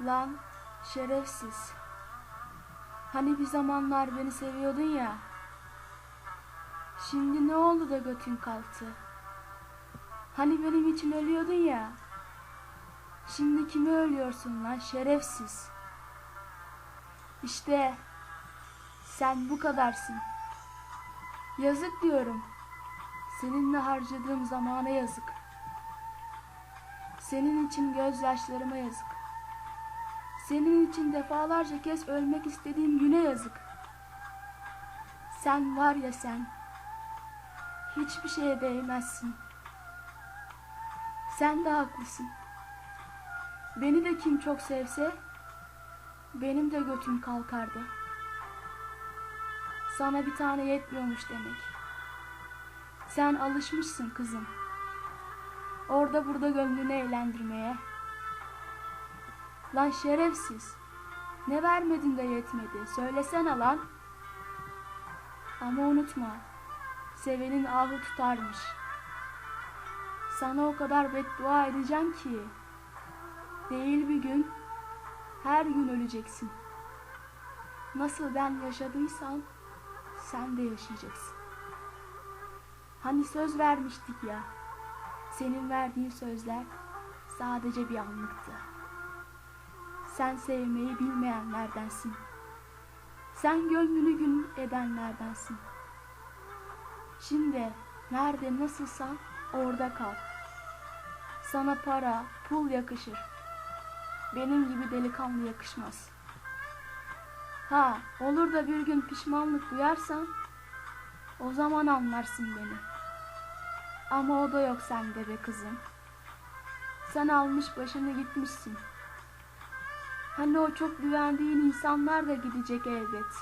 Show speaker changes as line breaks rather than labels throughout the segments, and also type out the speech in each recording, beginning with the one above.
Lan şerefsiz. Hani bir zamanlar beni seviyordun ya. Şimdi ne oldu da götün kalktı? Hani benim için ölüyordun ya. Şimdi kimi ölüyorsun lan şerefsiz? İşte sen bu kadarsın. Yazık diyorum. Seninle harcadığım zamana yazık. Senin için gözyaşlarıma yazık. Senin için defalarca kez ölmek istediğim güne yazık. Sen var ya sen. Hiçbir şeye değmezsin. Sen de haklısın. Beni de kim çok sevse benim de götüm kalkardı. Sana bir tane yetmiyormuş demek. Sen alışmışsın kızım. Orada burada gönlünü eğlendirmeye. Lan şerefsiz. Ne vermedin de yetmedi. Söylesene lan. Ama unutma. Sevenin ahı tutarmış. Sana o kadar beddua edeceğim ki. Değil bir gün. Her gün öleceksin. Nasıl ben yaşadıysam sen de yaşayacaksın. Hani söz vermiştik ya. Senin verdiğin sözler sadece bir anlıktı. Sen sevmeyi bilmeyenlerdensin. Sen gönlünü gün edenlerdensin. Şimdi nerede nasılsan orada kal. Sana para, pul yakışır. Benim gibi delikanlı yakışmaz. Ha, olur da bir gün pişmanlık duyarsan o zaman anlarsın beni. Ama o da yok sende be kızım. Sen almış başını gitmişsin. Hani o çok güvendiğin insanlar da gidecek elbet.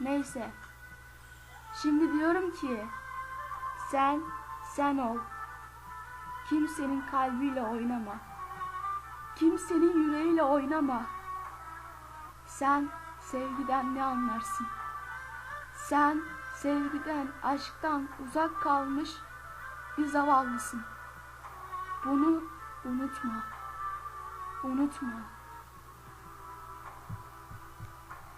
Neyse. Şimdi diyorum ki sen sen ol. Kimsenin kalbiyle oynama. Kimsenin yüreğiyle oynama. Sen sevgiden ne anlarsın? Sen sevgiden, aşktan uzak kalmış bir zavallısın. Bunu unutma. Unutma.